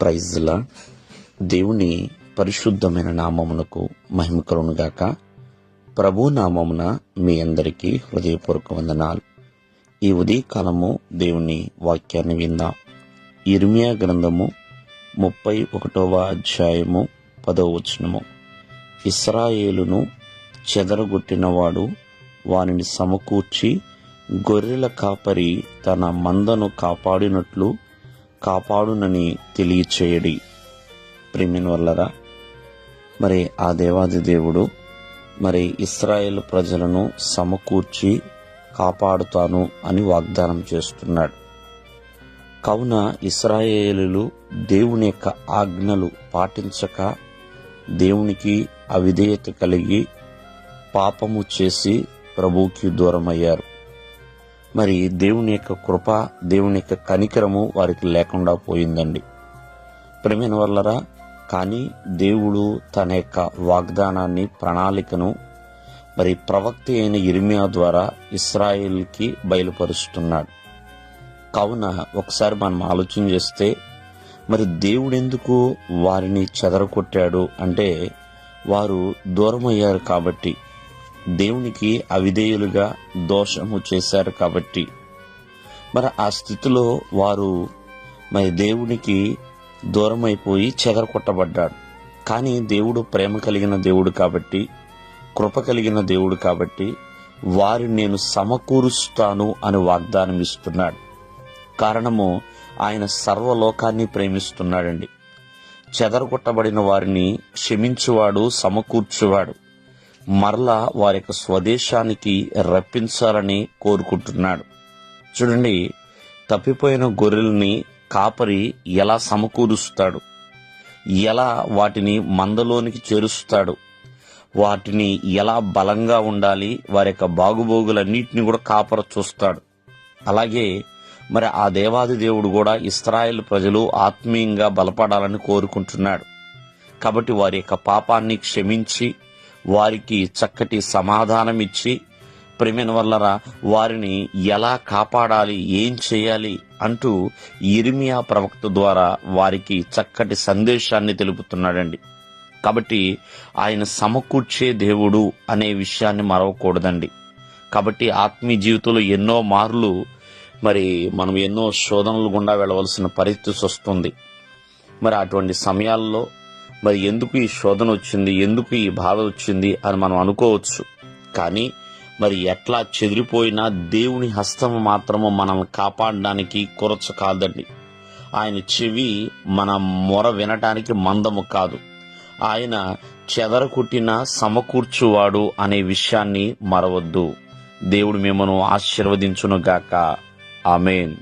ప్రైజ్లా దేవుని పరిశుద్ధమైన నామమునకు మహిమ కలుగునుగాక ప్రభు నామమున మీ అందరికీ హృదయపూర్వక వందనాలు. ఈ ఉదయకాలము దేవుని వాక్యాన్ని విందాం. ఇర్మియా గ్రంథము ముప్పై ఒకటవ అధ్యాయము పదవ వచనము. ఇస్రాయేలును చెదరగొట్టినవాడు వారిని సమకూర్చి గొర్రెల కాపరి తన మందను కాపాడినట్లు కాపాడునని తెలియచేయడి. ప్రిమిన్ వల్లరా. మరి ఆ దేవాది దేవుడు మరి ఇస్రాయేల్ ప్రజలను సమకూర్చి కాపాడుతాను అని వాగ్దానం చేస్తున్నాడు. కావున ఇస్రాయేలులు దేవుని యొక్క ఆజ్ఞలు పాటించక దేవునికి అవిధేయత కలిగి పాపము చేసి ప్రభువుకి దూరమయ్యారు. మరి దేవుని యొక్క కృప దేవుని యొక్క కనికరము వారికి లేకుండా పోయిందండి. ప్రేమైన వల్లరా కానీ దేవుడు తన యొక్క వాగ్దానాన్ని ప్రణాళికను మరి ప్రవక్త అయిన ఇర్మియా ద్వారా ఇస్రాయిల్కి బయలుపరుస్తున్నాడు. కావున ఒకసారి మనం ఆలోచన చేస్తే మరి దేవుడెందుకు వారిని చెదరగొట్టాడు? అంటే వారు దూరమయ్యారు కాబట్టి దేవునికి అవిధేయులుగా దోషము చేశారు కాబట్టి. మరి ఆ స్థితిలో వారు మరి దేవునికి దూరమైపోయి చెదరకొట్టబడ్డాడు కానీ దేవుడు ప్రేమ కలిగిన దేవుడు కాబట్టి కృప కలిగిన దేవుడు కాబట్టి వారిని నేను సమకూరుస్తాను అని వాగ్దానం ఇస్తున్నాడు. కారణము ఆయన సర్వలోకాన్ని ప్రేమిస్తున్నాడండి. చెదరగొట్టబడిన వారిని క్షమించువాడు సమకూర్చువాడు. మరలా వారి యొక్క స్వదేశానికి రప్పించాలని కోరుకుంటున్నాడు. చూడండి తప్పిపోయిన గొర్రెల్ని కాపరి ఎలా సమకూరుస్తాడు? ఎలా వాటిని మందలోనికి చేరుస్తాడు? వాటిని ఎలా బలంగా ఉండాలి? వారి యొక్క బాగుబోగులన్నింటినీ కూడా కాపర చూస్తాడు అలాగే మరి ఆ దేవాది దేవుడు కూడా ఇస్రాయేల్ ప్రజలు ఆత్మీయంగా బలపడాలని కోరుకుంటున్నాడు. కాబట్టి వారి యొక్క పాపాన్ని క్షమించి వారికి చక్కటి సమాధానం ఇచ్చి ప్రేమిన వల్లరా వారిని ఎలా కాపాడాలి ఏం చేయాలి? అంటూ ఇరిమియా ప్రవక్త ద్వారా వారికి చక్కటి సందేశాన్ని తెలుపుతున్నాడండి. కాబట్టి ఆయన సమకూర్చే దేవుడు అనే విషయాన్ని మరవకూడదండి. కాబట్టి ఆత్మీయ జీవితంలో ఎన్నో మార్లు మరి మనం ఎన్నో శోధనలు గుండా వెళ్ళవలసిన పరిస్థితి వస్తుంది. మరి అటువంటి సమయాల్లో మరి ఎందుకు ఈ శోధన వచ్చింది? ఎందుకు ఈ బాధ వచ్చింది? అని మనం అనుకోవచ్చు. కానీ మరి ఎట్లా చెదిరిపోయినా దేవుని హస్తం మాత్రము మనల్ని కాపాడడానికి కొరచ కాదండి. ఆయన చెవి మన మొర వినటానికి మందము కాదు. ఆయన చెదరకుట్టిన సమకూర్చువాడు అనే విషయాన్ని మరవద్దు. దేవుడు మిమ్మను ఆశీర్వదించునుగాక. ఆమెన్.